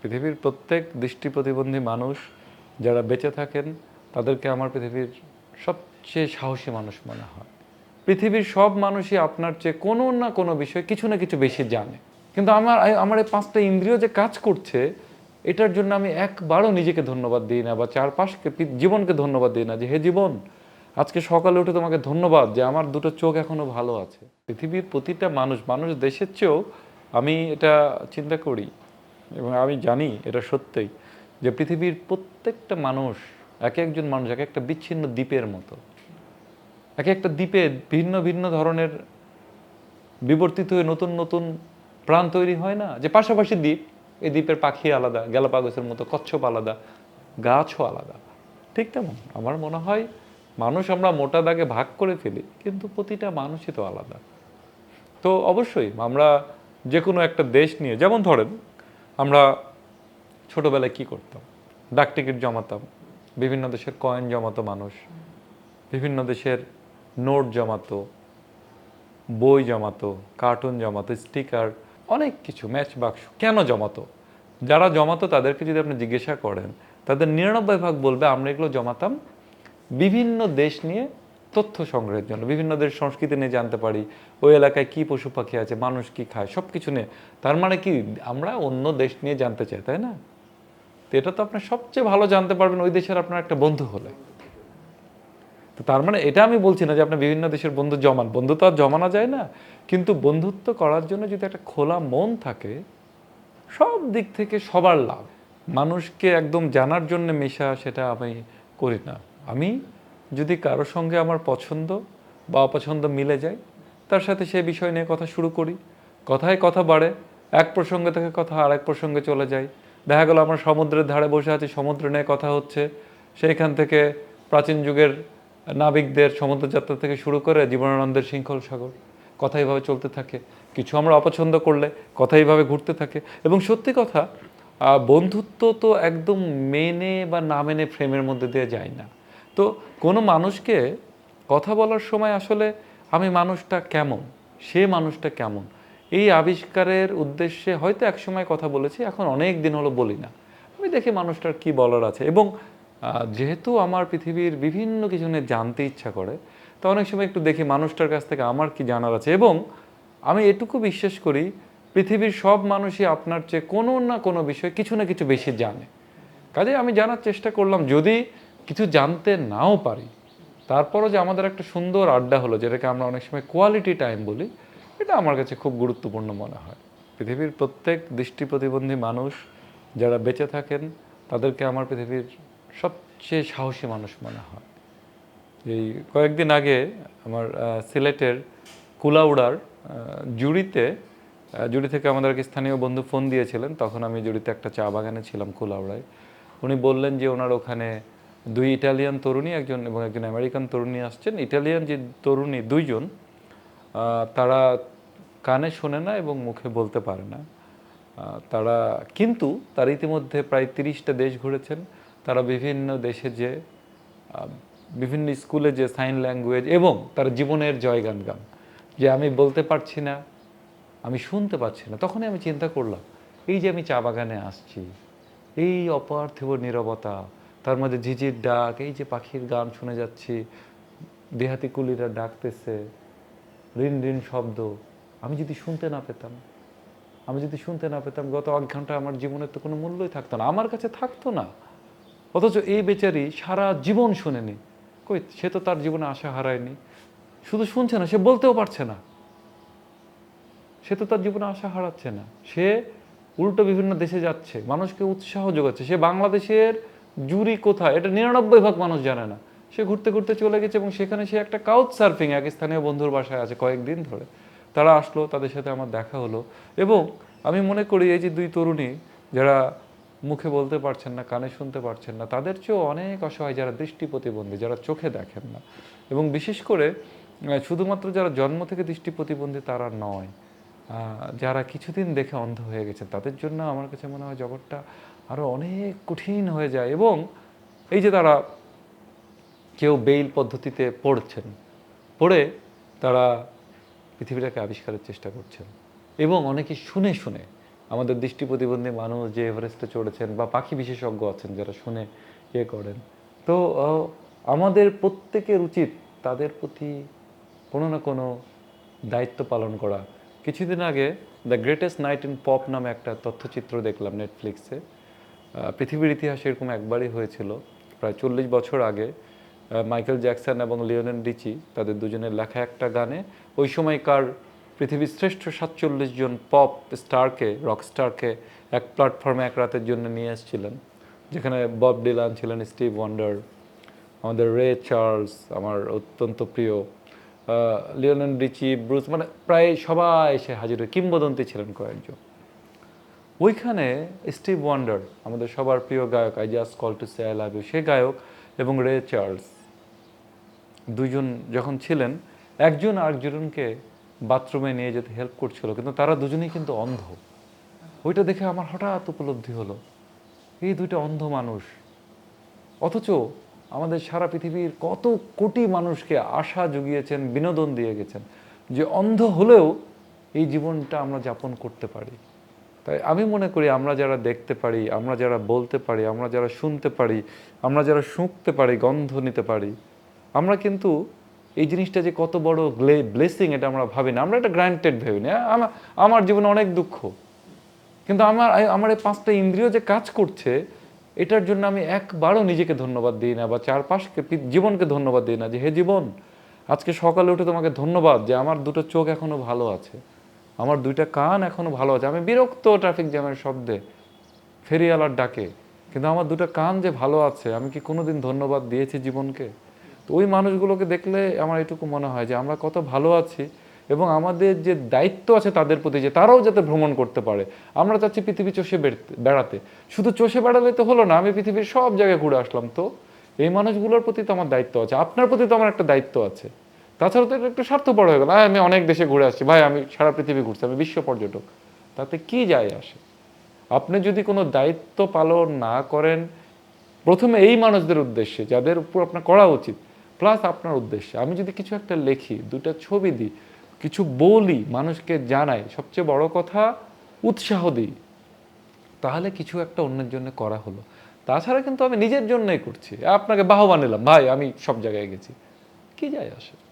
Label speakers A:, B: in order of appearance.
A: পৃথিবীর প্রত্যেক দৃষ্টি প্রতিবন্ধী মানুষ যারা বেঁচে থাকেন, তাদেরকে আমার পৃথিবীর সবচেয়ে সাহসী মানুষ মনে হয়। পৃথিবীর সব মানুষই আপনার চেয়ে কোনো না কোনো বিষয়ে কিছু না কিছু বেশি জানে। কিন্তু আমার আমার এই পাঁচটা ইন্দ্রিয় যে কাজ করছে, এটার জন্য আমি একবারও নিজেকে ধন্যবাদ দিই না বা চারপাশকে জীবনকে ধন্যবাদ দিই না যে, হে জীবন, আজকে সকালে উঠে তোমাকে ধন্যবাদ যে আমার দুটো চোখ এখনও ভালো আছে। পৃথিবীর প্রতিটা মানুষ মানুষ দেশের চেয়েও আমি এটা চিন্তা করি এবং আমি জানি এটা সত্যই যে পৃথিবীর প্রত্যেকটা মানুষ, এক একজন মানুষ, এক একটা বিচ্ছিন্ন দ্বীপের মতো, এক একটা দ্বীপে ভিন্ন ভিন্ন ধরনের বিবর্তিত হয়ে নতুন নতুন প্রাণ তৈরি হয় না? যে পাশাপাশি দ্বীপ, এই দ্বীপের পাখি আলাদা, গ্যালাপাগোসের মতো কচ্ছপ আলাদা, গাছও আলাদা। ঠিক তেমন, আমার মনে হয় মানুষ আমরা মোটা দাগে ভাগ করে ফেলি, কিন্তু প্রতিটা মানুষই তো আলাদা। তো অবশ্যই আমরা যে কোনো একটা দেশ নিয়ে, যেমন ধরেন আমরা ছোটবেলায় কি করতাম? ডাক টিকিট জমাতাম। বিভিন্ন দেশের কয়েন জমাতো মানুষ। বিভিন্ন দেশের নোট জমাতো, বই জমাতো কার্টুন জমাতো স্টিকার অনেক কিছু ম্যাচ বাক্স কেন জমাতো? যারা জমাতো তাদেরকে যদি আপনি জিজ্ঞাসা করেন, তাদের নিরানব্বই ভাগ বলবে, আমরা এগুলো জমাতাম। বিভিন্ন দেশ নিয়ে তথ্য সংগ্রহের জন্য, বিভিন্ন দেশ সংস্কৃতি নিয়ে জানতে পারি, ওই এলাকায় কি পশু পাখি আছে, মানুষ কি খায় সব কিছু নিয়ে। তার মানে কি, আমরা অন্য দেশ নিয়ে জানতে চাই, তাই না? তো এটা তো আপনি সবচেয়ে ভালো জানতে পারবেন, ওই দেশের আপনার একটা বন্ধু হলে। তো তার মানে এটা আমি বলছি না যে আপনি বিভিন্ন দেশের বন্ধু জমান, বন্ধু তো আর জমানো যায় না। কিন্তু বন্ধুত্ব করার জন্য যদি একটা খোলা মন থাকে, সব দিক থেকে সবার লাভ। মানুষকে একদম জানার জন্য মেশা সেটা আমি করি না। আমি যদি কারও সঙ্গে আমার পছন্দ বা অপছন্দ মিলে যায়, তার সাথে সেই বিষয় নিয়ে কথা শুরু করি। কথায় কথা বাড়ে, এক প্রসঙ্গে থেকে কথা আর এক প্রসঙ্গে চলে যায়। দেখা গেল আমরা সমুদ্রের ধারে বসে আছি, সমুদ্র নিয়ে কথা হচ্ছে। সেইখান থেকে প্রাচীন যুগের নাবিকদের সমুদ্রযাত্রা থেকে শুরু করে জীবনানন্দের শৃঙ্খল সাগর, কথা এইভাবে চলতে থাকে। কিছু আমরা অপছন্দ করলে কথা এইভাবে ঘুরতে থাকে। এবং সত্যি কথা বন্ধুত্ব তো একদম মেনে বা না মেনে ফ্রেমের মধ্যে দিয়ে যায় না। তো কোনো মানুষকে কথা বলার সময় আসলে আমি মানুষটা কেমন? সে মানুষটা কেমন? এই আবিষ্কারের উদ্দেশ্যে হয়তো একসময় কথা বলেছি, এখন অনেক দিন হলো বলি না। আমি দেখি মানুষটার কি বলার আছে এবং যেহেতু আমার পৃথিবীর বিভিন্ন কিছু নিয়ে জানতে ইচ্ছা করে, তো অনেক সময় একটু দেখি মানুষটার কাছ থেকে আমার কি জানার আছে এবং আমি এটুকু বিশ্বাস করি, পৃথিবীর সব মানুষই আপনার চেয়ে কোনো না কোনো বিষয়ে কিছু না কিছু বেশি জানে। কাজে আমি জানার চেষ্টা করলাম, যদি কিছু জানতে নাও পারি। তারপরও যে আমাদের একটা সুন্দর আড্ডা হলো, যেটাকে আমরা অনেক সময় কোয়ালিটি টাইম বলি, এটা আমার কাছে খুব গুরুত্বপূর্ণ মনে হয়। পৃথিবীর প্রত্যেক দৃষ্টি প্রতিবন্ধী মানুষ যারা বেঁচে থাকেন, তাদেরকে আমার পৃথিবীর সবচেয়ে সাহসী মানুষ মনে হয়। এই কয়েকদিন আগে আমার সিলেটের কুলাউড়ার জুড়িতে জুড়ি থেকে আমাদের এক স্থানীয় বন্ধু ফোন দিয়েছিলেন, তখন আমি জুড়িতে একটা চা বাগানে ছিলাম কুলাউড়ায়। উনি বললেন যে ওনার ওখানে দুই ইটালিয়ান তরুণী, একজন এবং একজন আমেরিকান তরুণী আসছেন। ইটালিয়ান যে তরুণী দুইজন তারা কানে শোনে না এবং মুখে বলতে পারে না। তারা কিন্তু তারা ইতিমধ্যে প্রায় তিরিশটা দেশ ঘুরেছেন। তারা বিভিন্ন দেশে যে বিভিন্ন স্কুলে যে সাইন ল্যাঙ্গুয়েজ এবং তার জীবনের জয়গান গান, যে আমি বলতে পারছি না, আমি শুনতে পাচ্ছি না, তখনই আমি চিন্তা করলাম, এই যে আমি চা বাগানে আসছি, এই অপার্থিব নীরবতা তার মধ্যে ঝিঝির ডাক, এই যে পাখির গান শুনে যাচ্ছি, দেহাতি কুলিরা ডাকতেছে, রিন রিন শব্দ। আমি যদি শুনতে না পেতাম, আমি যদি শুনতে না পেতাম, গত এক ঘণ্টা আমার জীবনের তো কোনো মূল্যই থাকতো না, আমার কাছে থাকতো না। অথচ এই বেচারি সারা জীবন শুনেনি। কই, সে তো তার জীবনে আশা হারায়নি। শুধু শুনছে না, সে বলতেও পারছে না। সে তো তার জীবনে আশা হারাচ্ছে না। সে উল্টো বিভিন্ন দেশে যাচ্ছে, মানুষকে উৎসাহ যোগাচ্ছে। সে বাংলাদেশের জুরি কোথায়? এটা নিরানব্বই ভাগ মানুষ জানে না। সে ঘুরতে ঘুরতে চলে গেছে এবং সেখানে সে একটা কাউচ সার্ফিং এক স্থানীয় বন্ধুর বাসায় আছে কয়েকদিন ধরে। তারা আসলো, তাদের সাথে আমার দেখা হলো এবং আমি মনে করি এই যে দুই তরুণী, যারা মুখে বলতে পারছেন না, কানে শুনতে পারছেন না, তাদের চেয়েও অনেক অসহায় যারা দৃষ্টি প্রতিবন্ধী, যারা চোখে দেখেন না। এবং বিশেষ করে শুধুমাত্র যারা জন্ম থেকে দৃষ্টি প্রতিবন্ধী তারা নয়। যারা কিছুদিন দেখে অন্ধ হয়ে গেছে তাদের জন্য আমার কাছে মনে হয় জগৎটা আরও অনেক কঠিন হয়ে যায় এবং এই যে তারা কেউ বেইল পদ্ধতিতে পড়ছেন, পড়ে তারা পৃথিবীটাকে আবিষ্কারের চেষ্টা করছেন এবং অনেকে শুনে শুনে আমাদের দৃষ্টি প্রতিবন্ধী মানুষ যে এভারেস্টে চড়েছেন বা পাখি বিশেষজ্ঞ আছেন যারা শুনে ইয়ে করেন, তো আমাদের প্রত্যেকের উচিত তাদের প্রতি কোনো না কোনো দায়িত্ব পালন করা। কিছুদিন আগে the greatest night in pop নামে একটা তথ্যচিত্র দেখলাম নেটফ্লিক্সে পৃথিবীর ইতিহাসে এরকম একবারই হয়েছিল। প্রায় চল্লিশ বছর আগে মাইকেল জ্যাকসন এবং লিওনেন ডিচি তাদের দুজনের লেখা একটা গানে, ওই সময়কার পৃথিবীর শ্রেষ্ঠ সাতচল্লিশ জন পপ স্টারকে, রক স্টারকে এক প্ল্যাটফর্মে এক রাতের জন্য নিয়ে এসেছিলেন। যেখানে বব ডিলান ছিলেন স্টিভ ওয়ান্ডার, আমাদের রে চার্লস, আমার অত্যন্ত প্রিয় লিওনেন ডিচি, ব্রুস মানে প্রায় সবাই এসে হাজির কিংবদন্তি ছিলেন কয়েকজন। ওইখানে স্টিভ ওয়ান্ডার, আমাদের সবার প্রিয় গায়ক I just call to say I love you সে গায়ক এবং রে চার্লস। দুইজন যখন ছিলেন, একজন আরেকজনকে বাথরুমে নিয়ে যেতে হেল্প করছিল, কিন্তু তারা দুজনেই কিন্তু অন্ধ। ওইটা দেখে আমার হঠাৎ উপলব্ধি হলো, এই দুইটা অন্ধ মানুষ। অথচ আমাদের সারা পৃথিবীর কত কোটি মানুষকে আশা জুগিয়েছেন, বিনোদন দিয়ে গেছেন যে অন্ধ হলেও এই জীবনটা আমরা যাপন করতে পারি। তাই আমি মনে করি আমরা যারা দেখতে পারি, আমরা যারা বলতে পারি, আমরা যারা শুনতে পারি, আমরা যারা শুঁকতে পারি, গন্ধ নিতে পারি, আমরা কিন্তু এই জিনিসটা যে কত বড় গ্লে ব্লেসিং এটা আমরা ভাবি না। আমরা এটা গ্রান্টেড ভেবে নিই আমার আমার জীবনে অনেক দুঃখ। কিন্তু আমার আমার এই পাঁচটা ইন্দ্রিয় যে কাজ করছে, এটার জন্য আমি একবারও নিজেকে ধন্যবাদ দিই না বা চারপাশকে জীবনকে ধন্যবাদ দিই না যে, হে জীবন, আজকে সকালে উঠে তোমাকে ধন্যবাদ যে, আমার দুটো চোখ এখনও ভালো আছে। আমার দুইটা কান এখনও ভালো আছে। আমি বিরক্ত ট্রাফিক জ্যামের শব্দে। ফেরিওয়ালার ডাকে। কিন্তু আমার দুটো কান যে ভালো আছে, আমি কি কোনোদিন ধন্যবাদ দিয়েছি জীবনকে? তো ওই মানুষগুলোকে দেখলে আমার এটুকু মনে হয় যে আমরা কত ভালো আছি এবং আমাদের যে দায়িত্ব আছে তাদের প্রতি যে তারাও যাতে ভ্রমণ করতে পারে। আমরা চাচ্ছি পৃথিবী চষে বেড়াতে। শুধু চষে বেড়ালে তো হলো না, আমি পৃথিবীর সব জায়গায় ঘুরে আসলাম। তো এই মানুষগুলোর প্রতি তো আমার দায়িত্ব আছে। আপনার প্রতি তো আমার একটা দায়িত্ব আছে। তাছাড়া তো একটু স্বার্থপর হয়ে গেল। আমি অনেক দেশে ঘুরে আসছি। ভাই, আমি সারা পৃথিবী ঘুরছি, আমি বিশ্ব পর্যটক। তাতে কি যায় আসে? আপনি যদি কোনো দায়িত্ব পালন না করেন, প্রথমে এই মানুষদের উদ্দেশ্যে, যাদের উপর আপনার করা উচিত প্লাস আপনার উদ্দেশ্যে। আমি যদি কিছু একটা লিখি দুটা ছবি দিই, কিছু বলি, মানুষকে জানাই, সবচেয়ে বড় কথা, উৎসাহ দিই, তাহলে কিছু একটা অন্যের জন্য করা হলো। তাছাড়া কিন্তু আমি নিজের জন্যই করছি। আপনাকে বাহবা নিলাম, ভাই, আমি সব জায়গায় গেছি। কি যায় আসে?